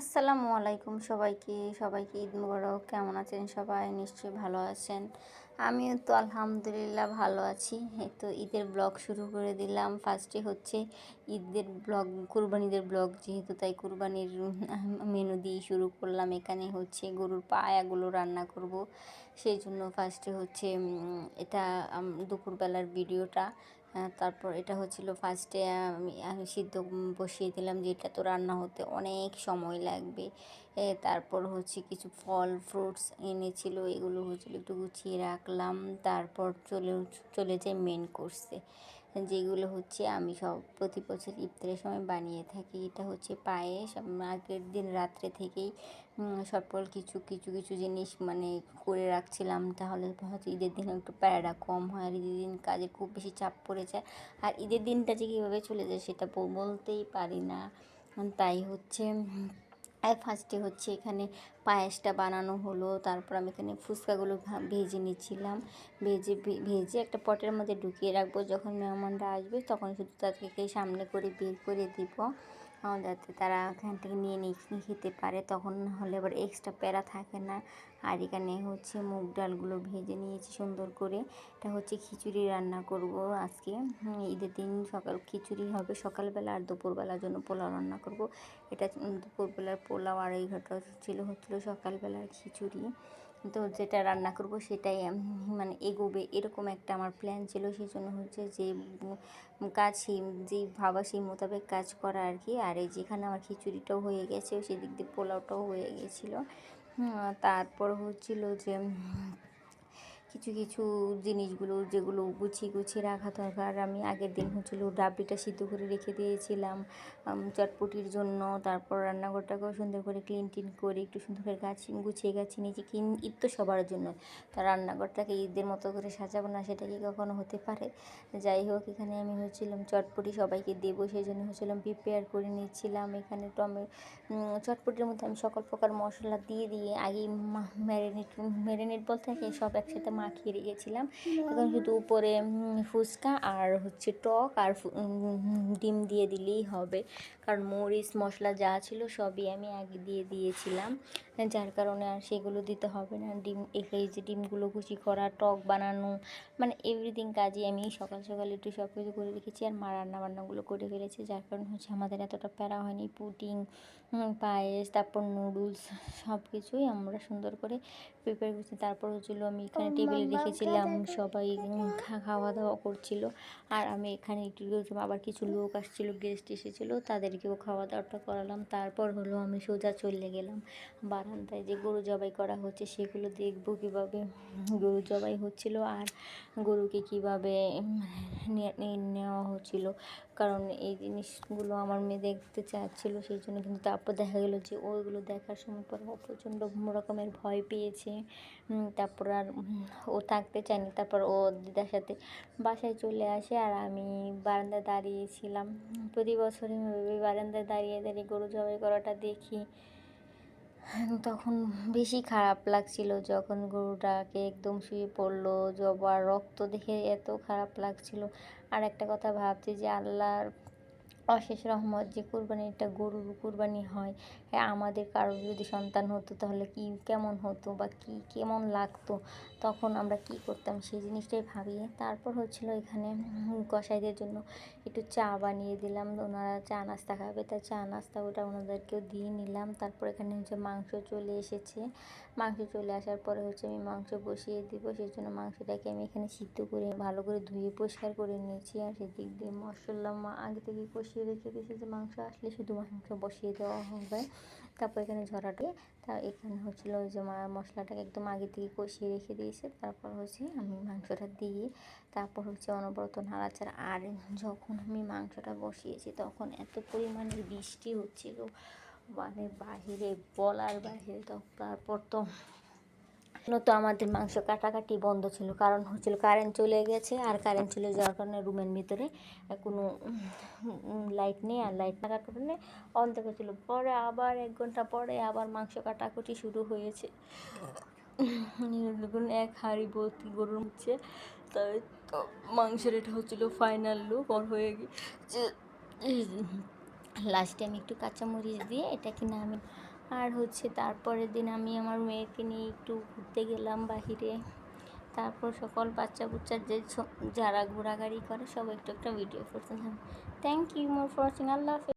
আসসালামু আলাইকুম সবাইকে। সবাইকে ঈদ মুবারক। কেমন আছেন সবাই? নিশ্চয়ই ভালো আছেন। আমিও তো আলহামদুলিল্লাহ ভালো আছি। তো ঈদের ব্লগ শুরু করে দিলাম। ফার্স্টে হচ্ছে ঈদের ব্লগ, কুরবানিদের ব্লগ। যেহেতু তাই কুরবানির মেনু দিয়ে শুরু করলাম। এখানে হচ্ছে গরুর পায়াগুলো রান্না করব। সেই জন্য ফার্স্টে হচ্ছে এটা দুপুরবেলার ভিডিওটা তারপর এটা হচ্ছিল ফার্স্টে আমি আমি সিদ্ধ বসিয়ে দিলাম যে এটা তো রান্না হতে অনেক সময় লাগবে। তারপর হচ্ছে কিছু ফল ফ্রুটস এনেছিল, এগুলো হচ্ছিল একটু গুছিয়ে রাখলাম। তারপর চলে চলে যাই মেন কোর্সে যেগুলো হচ্ছে আমি সব প্রতি বছর ইফতারের সময় বানিয়ে থাকি। এটা হচ্ছে পায়েস, আগের দিন রাত্রে থেকেই সকল কিছু কিছু কিছু জিনিস মানে করে রাখছিলাম। তাহলে হয়তো ঈদের দিনে একটু প্যারাটা কম হয় আর ঈদের দিন কাজে খুব বেশি চাপ পড়ে যায় আর ঈদের দিনটা যে কীভাবে চলে যায় সেটা বলতেই পারি না। তাই হচ্ছে ফার্স্টে হচ্ছে এখানে পায়েসটা বানানো হলো, তারপর আমি এখানে ফুচকাগুলো ভেজে নিচ্ছিলাম। ভেজে ভেজে একটা পটের মধ্যে ঢুকিয়ে রাখব, যখন মেহমানরা আসবে তখন শুধু তাদেরকে সামনে করে বের করে দিব। যাতে তারা এখান থেকে নিয়ে নিয়ে খেতে পারে। তখন হলে আবার এক্সট্রা প্যারা থাকে না। আর এখানে হচ্ছে মুগ ডালগুলো ভেজে নিয়েছি সুন্দর করে। এটা হচ্ছে খিচুড়ি রান্না করব আজকে। ঈদের দিন সকাল খিচুড়ি হবে। সকালবেলা আর দুপুরবেলার জন্য পোলাও রান্না করব। এটা দুপুরবেলার পোলাও আর এই ছিল, হচ্ছিল সকালবেলার খিচুড়ি। তো যেটা রান্না করব সেটাই মানে এগোবে, এরকম একটা আমার প্ল্যান ছিল। সেই জন্য হচ্ছে যে কাজ সেই, যেই ভাবা সেই মোতাবেক কাজ করা আর কি। আর এই যেখানে আমার খিচুড়িটাও হয়ে গেছে, সেদিক দিয়ে পোলাওটাও হয়ে গেছিল। তারপর হচ্ছিল যে কিছু কিছু জিনিসগুলো যেগুলো গুছিয়ে গুছিয়ে রাখা দরকার। আমি আগের দিন হচ্ছিল ডাবলিটা সিদ্ধ করে রেখে দিয়েছিলাম চটপটির জন্য। তারপর রান্নাঘরটাকেও সুন্দর করে ক্লিন টিন করে একটু সুন্দর করে গাছ, গুছিয়ে গাছি নিয়েছি। কিন ঈদ তো সবার জন্য। তা রান্নাঘরটাকে ঈদের মতো করে সাজাবো না, সেটা কি কখনো হতে পারে? যাই হোক, এখানে আমি হচ্ছিলাম চটপটি সবাইকে দেবো, সেই জন্য হচ্ছিলাম প্রিপেয়ার করে নিচ্ছিলাম। এখানে টমে চটপটির মধ্যে আমি সকল প্রকার মশলা দিয়ে দিয়ে আগেই ম্যারিনেট ম্যারিনেট বলতে সব একসাথে মাখিয়ে রেখেছিলাম। এখন শুধু উপরে ফুচকা আর হচ্ছে টক আর ডিম দিয়ে দিলেই হবে। কারণ মরিচ মশলা যা ছিল সবই আমি আগে দিয়ে দিয়েছিলাম। যার কারণে আর সেগুলো দিতে হবে না। ডিম এই যে ডিমগুলো কুচি করা টক বানানো মানে এভরিথিং কাজই আমি সকাল সকাল একটু সব কিছু করে রেখেছি আর মা রান্না বান্নাগুলো করে ফেলেছি। যার কারণে হচ্ছে আমাদের এতটা প্যারা হয়নি। পুটিং পায়েস তারপর নুডলস সব কিছুই আমরা সুন্দর করে প্রিপেয়ার করছি। তারপর হচ্ছিল আমি এখানে টেবিলে রেখেছিলাম সবাই খাওয়া দাওয়া করছিল। আর আমি এখানে একটু আবার কিছু লোক আসছিল গেস্ট এসেছিল তাদেরকেও খাওয়া দাওয়াটা করালাম। তারপর হলো আমি সোজা চলে গেলাম। বারান্দায় যে গরু জবাই করা হচ্ছে সেগুলো দেখব কীভাবে গরু জবাই হচ্ছিল আর গরুকে কীভাবে নেওয়া হচ্ছিল। কারণ এই জিনিসগুলো আমার মেয়ে দেখতে চাচ্ছিল সেই জন্য কিন্তু তারপর দেখা গেলো যে ওইগুলো দেখার সময় পর ও প্রচণ্ড রকমের ভয় পেয়েছে। তারপর আর ও থাকতে চায়নি। তারপর ও দিদার সাথে বাসায় চলে আসে আর আমি বারান্দায় দাঁড়িয়েছিলাম। প্রতি বছরই বারান্দায় দাঁড়িয়ে দাঁড়িয়ে গরু জবাই করাটা দেখি। তখন বেশি খারাপ লাগছিল যখন গরুটাকে একদম শুয়ে পড়ল জবার রক্ত দেখে এত খারাপ লাগছিল। আর একটা কথা ভাবছি যে আল্লাহর অশেষ রহমত যে কুরবানিটা গরুর কুরবানি হয়। হ্যাঁ আমাদের কারোর যদি সন্তান হতো তাহলে কি কেমন হতো বা কি কেমন লাগতো? তখন আমরা কি করতাম সেই জিনিসটাই ভাবি। তারপর হচ্ছিল এখানে কসাইদের জন্য একটু চা বানিয়ে দিলাম। ওনারা চা নাস্তা খাবে, তা চা নাস্তা ওটা ওনাদেরকেও দিয়ে নিলাম। তারপর এখানে হচ্ছে মাংস চলে এসেছে। মাংস চলে আসার পরে হচ্ছে আমি মাংস বসিয়ে দিব। সেই জন্য মাংসটাকে আমি এখানে সিদ্ধ করে ভালো করে ধুয়ে পরিষ্কার করে নিয়েছি। আর সেদিক দিয়ে মশলা আগে থেকে কষিয়ে রেখে দিয়েছি যে মাংস আসলে শুধু মাংস বসিয়ে দেওয়া হবে। তারপর এখানে ঝরাটে, তা এখানে হচ্ছিল যে মশলাটাকে একদম আগে থেকে কষিয়ে রেখে দিয়েছে। তারপর হচ্ছে আমি মাংসটা দিয়ে, তারপর হচ্ছে অনবরত নাড়াচাড়া, আর যখন আমি মাংসটা বসিয়েছি তখন এত পরিমাণে বৃষ্টি হচ্ছিল। মানে বাহিরে, বলার বাহিরে তো তারপর তো তো আমাদের মাংস কাটাকাটি বন্ধ ছিল, কারণ হচ্ছিল কারেন্ট চলে গেছে আর কারেন্ট চলে যাওয়ার কারণে রুমের ভিতরে কোনো লাইট নেই আর লাইট থাকার কারণে অন্ধকার ছিল। পরে আবার এক ঘণ্টা পরে আবার মাংস কাটাকুটি শুরু হয়েছে। এক হাঁড়ি ভর্তি গরুর হচ্ছে তাই তো মাংসের এটা হচ্ছিল ফাইনাল লুক ওর হয়ে গিয়ে লাস্টে আমি একটু কাঁচামরিচ দিয়ে এটাকে নামে আর হচ্ছে তারপরের দিন আমি আমার মেয়েকে নিয়ে একটু ঘুরতে গেলাম বাহিরে। তারপর সকল বাচ্চা বুচ্চার যে যারা ঘোরাঘুরি করে সব একটু একটা ভিডিও করতেছিলাম thank you more for watching Allah